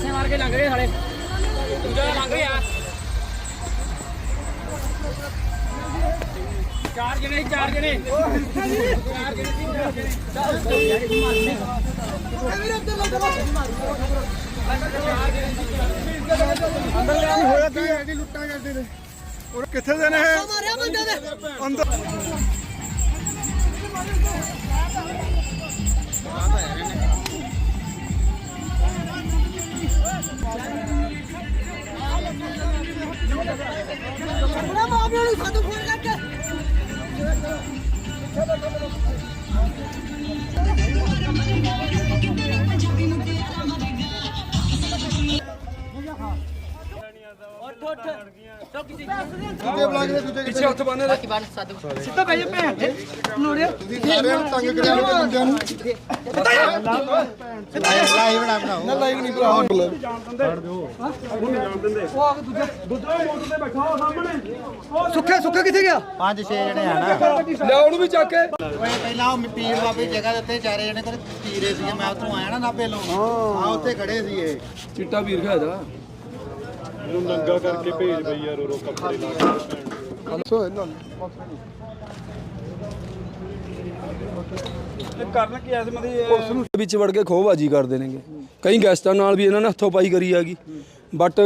ਪਾਸੇ ਮਾਰ ਕੇ ਲੰਘ ਗਏ ਸਾਲੇ। ਦੂਜਾ ਲੰਘ ਗਿਆ। ਚਾਰ ਜਣੇ ਚਾਰ ਜਣੇ। ਚਾਰ ਜਣੇ ਚਾਰ ਜਣੇ। ਹੋਇਆ? ਕੀ ਹੈ? ਜੀ ਲੁੱਟਾਂ ਕਰਦੇ ਨੇ? ਉਹ ਕਿੱਥੇ ਦੇ ਨੇ ਇਹ? ਅੰਦਰ। ਉਹਨਾਂ ਮਾਪਿਆਂ ਨੂੰ ਸਾਨੂੰ ਫੋਨ ਕਰਕੇ ਦੂਜੇ ਬੁਲਾ ਕੇ ਦੂਜੇ ਪਿੱਛੇ ਹੱਥ ਬੰਨੇ ਸਿੱਧਾ ਬਹਿ ਜਾ ਭੈਣ ਤੁਸੀਂ ਸਾਰਿਆਂ ਨੂੰ ਤੰਗ ਕਰਿਆ ਹੋਇਆ ਬੰਦਿਆਂ ਨੂੰ। ਲਾਈਵ ਬਣਾ ਬਣਾਓ ਨਾ ਲਾਈਵ ਨਹੀਂ ਭਰਾ ਸੁੱਖੇ ਸੁੱਖੇ ਕਿੱਥੇ ਗਿਆ? ਪੰਜ ਛੇ ਜਣੇ ਆ ਨਾ। ਲਿਆ ਉਹਨੂੰ ਵੀ ਚੱਕ ਕੇ। ਓਏ ਪਹਿਲਾਂ ਉਹ ਪੀਰ ਬਾਬੇ ਦੀ ਜਗ੍ਹਾ ਦੇ ਉੱਤੇ ਚਾਰੇ ਜਣੇ ਕਰ ਪੀਰੇ ਸੀਗੇ ਮੈਂ ਉੱਥੋਂ ਆਇਆ ਨਾ ਨਾਭੇ ਲੋਂ ਹਾਂ। ਉੱਥੇ ਖੜੇ ਸੀ ਇਹ ਚਿੱਟਾ ਵੀਰ ਖਾਦਾ ਇਹਨੂੰ ਨੰਗਾ ਕਰਕੇ ਭੇਜ ਬਈ ਯਾਰ ਉਹ ਕੱਪੜੇ ਲਾ ਕੇ। ਸੋ ਇਹਨਾਂ ਕਰਨ ਕੀ ਐਸ ਮਦੀ ਵਿੱਚ ਵੜ ਕੇ ਖੋਹਬਾਜੀ ਕਰਦੇ ਨੇਗੇ। ਕਈ ਗੈਸਟਾਂ ਨਾਲ ਵੀ ਇਹਨਾਂ ਨੇ ਹੱਥੋਂ ਪਾਈ ਕਰੀ ਹੈਗੀ। ਬਟ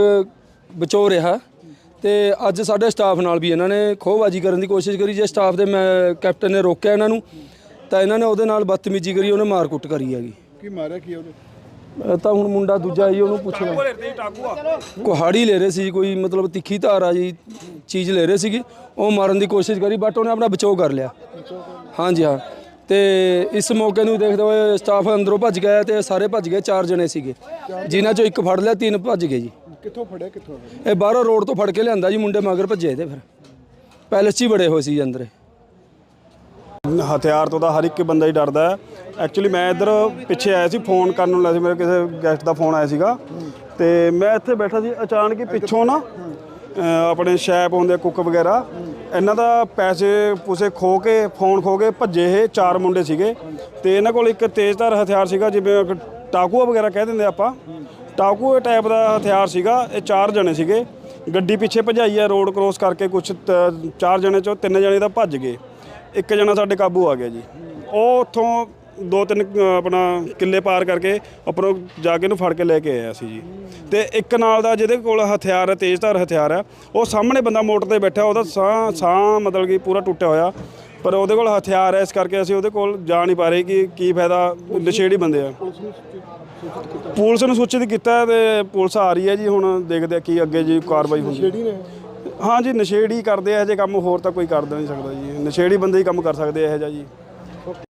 ਬਚੋ ਰਿਹਾ। ਤੇ ਅੱਜ ਸਾਡੇ ਸਟਾਫ ਨਾਲ ਵੀ ਇਹਨਾਂ ਨੇ ਖੋਹਬਾਜੀ ਕਰਨ ਦੀ ਕੋਸ਼ਿਸ਼ ਕਰੀ। ਜੇ ਸਟਾਫ ਦੇ ਮੈਂ ਕੈਪਟਨ ਨੇ ਰੋਕਿਆ ਇਹਨਾਂ ਨੂੰ ਤਾਂ ਇਹਨਾਂ ਨੇ ਉਹਦੇ ਨਾਲ ਬਦਤਮੀਜ਼ੀ ਕਰੀ ਉਹਨੇ ਮਾਰ ਕੁੱਟ ਕਰੀ ਹੈਗੀ। ਕੀ ਮਾਰਿਆ ਕੀ ਉਹਨੇ? ਤਾਂ ਹੁਣ ਮੁੰਡਾ ਦੂਜਾ ਜੀ ਉਹਨੂੰ ਪੁੱਛਣਾ ਕੁਹਾੜੀ ਲੈ ਰਹੇ ਸੀ ਕੋਈ ਮਤਲਬ ਤਿੱਖੀ ਧਾਰ ਆ ਜੀ ਚੀਜ਼ ਲੈ ਰਹੇ ਸੀਗੇ। ਉਹ ਮਾਰਨ ਦੀ ਕੋਸ਼ਿਸ਼ ਕਰੀ ਬਟ ਉਹਨੇ ਆਪਣਾ ਬਚਾਓ ਕਰ ਲਿਆ। ਹਾਂਜੀ ਹਾਂ। ਤੇ ਇਸ ਮੌਕੇ ਨੂੰ ਦੇਖਦੇ ਹੋਏ ਸਟਾਫ ਅੰਦਰੋਂ ਭੱਜ ਗਿਆ ਤੇ ਸਾਰੇ ਭੱਜ ਗਏ ਚਾਰ ਜਣੇ ਸੀਗੇ। ਜਿਨ੍ਹਾਂ ਚੋਂ ਇੱਕ ਫੜ ਲਿਆ ਤਿੰਨ ਭੱਜ ਗਏ ਜੀ। ਕਿੱਥੋਂ ਫੜਿਆ ਕਿੱਥੋਂ? ਇਹ ਬਾਹਰੋਂ ਰੋਡ ਤੋਂ ਫੜ ਕੇ ਲਿਆਂਦਾ ਜੀ ਮੁੰਡੇ ਮਗਰ ਭੱਜੇ ਇਹਦੇ ਫਿਰ। ਪੈਲਸ 'ਚ ਹੀ ਬੜੇ ਹੋਏ ਸੀ ਅੰਦਰ ਹਥਿਆਰ ਤੋਂ ਤਾਂ ਹਰ ਇੱਕ ਬੰਦਾ ਹੀ ਡਰਦਾ ਹੈ। ਐਕਚੁਅਲੀ ਮੈਂ ਇੱਧਰ ਪਿੱਛੇ ਆਇਆ ਸੀ ਫੋਨ ਕਰਨ ਨੂੰ ਲੱਗਾ ਸੀ ਮੇਰੇ ਕਿਸੇ ਗੈਸਟ ਦਾ ਫੋਨ ਆਇਆ ਸੀਗਾ। ਤੇ ਮੈਂ ਇੱਥੇ ਬੈਠਾ ਸੀ ਅਚਾਨਕ ਹੀ ਪਿੱਛੋਂ ਨਾ ਆਪਣੇ ਸ਼ੈਪ ਹੁੰਦੇ ਕੁੱਕ ਵਗੈਰਾ ਇਹਨਾਂ ਦਾ ਪੈਸੇ ਪੂਸੇ ਖੋ ਕੇ, ਫੋਨ ਖੋ ਕੇ ਭੱਜੇ ਇਹ ਚਾਰ ਮੁੰਡੇ ਸੀਗੇ। ਤੇ ਇਹਨਾਂ ਕੋਲ ਇੱਕ ਤੇਜ਼ਧਾਰ ਹਥਿਆਰ ਸੀਗਾ, ਜਿਵੇਂ ਟਾਕੂਆ ਵਗੈਰਾ ਕਹਿ ਦਿੰਦੇ ਆਪਾਂ। ਟਾਕੂ ਟਾਈਪ ਦਾ ਹਥਿਆਰ ਸੀਗਾ, ਇਹ ਚਾਰ ਜਣੇ ਸੀਗੇ। ਗੱਡੀ ਪਿੱਛੇ ਭਜਾਈ ਆ ਰੋਡ ਕ੍ਰੋਸ ਕਰਕੇ ਕੁਝ ਚਾਰ ਜਣੇ ਚੋਂ ਤਿੰਨ ਜਣੇ ਤਾਂ ਭੱਜ ਗਏ। ਇੱਕ ਜਣਾ ਸਾਡੇ ਕਾਬੂ ਆ ਗਿਆ ਜੀ। ਉਹ ਉੱਥੋਂ ਦੋ ਤਿੰਨ ਅ, ਆਪਣਾ ਕਿੱਲੇ ਪਾਰ ਕਰਕੇ ਉੱਪਰੋਂ ਜਾ ਕੇ ਇਹਨੂੰ ਫੜ ਕੇ ਲੈ ਕੇ ਆਇਆ ਸੀ ਜੀ। ਤੇ ਇੱਕ ਨਾਲ ਦਾ ਜਿਹਦੇ ਕੋਲ ਹਥਿਆਰ ਹੈ ਤੇਜ਼ਧਾਰ ਹਥਿਆਰ ਹੈ ਉਹ ਸਾਹਮਣੇ ਬੰਦਾ ਮੋਟਰ ਤੇ ਬੈਠਾ ਉਹਦਾ ਸਾਹ ਸਾਹ ਮਤਲਬ ਕਿ ਪੂਰਾ ਟੁੱਟਿਆ ਹੋਇਆ। ਪਰ ਉਹਦੇ ਕੋਲ ਹਥਿਆਰ ਹੈ ਇਸ ਕਰਕੇ ਅਸੀਂ ਉਹਦੇ ਕੋਲ ਜਾ ਨਹੀਂ ਪਾ ਰਹੇ ਕਿ ਕੀ ਫਾਇਦਾ ਨਸ਼ੇੜੀ ਬੰਦੇ ਆ। ਪੁਲਿਸ ਨੂੰ ਸੂਚਿਤ ਕੀਤਾ ਹੈ ਤੇ ਪੁਲਿਸ ਆ ਰਹੀ ਹੈ ਜੀ ਹੁਣ ਦੇਖਦੇ ਆ ਕੀ ਅੱਗੇ ਜੀ ਕਾਰਵਾਈ ਹੁੰਦੀ। ਹੈ ਹਾਂ ਜੀ ਨਸ਼ੇੜੀ ਕਰਦੇ ਆ ਇਹ ਜੇ ਕੰਮ ਹੋਰ ਤਾਂ ਕੋਈ ਕਰ ਨਹੀਂ ਸਕਦਾ ਜੀ। ਨਸ਼ੇੜੀ ਬੰਦੇ ਹੀ ਕੰਮ ਕਰ ਸਕਦੇ ਆ ਇਹ ਜਿਹਾ ਜੀ।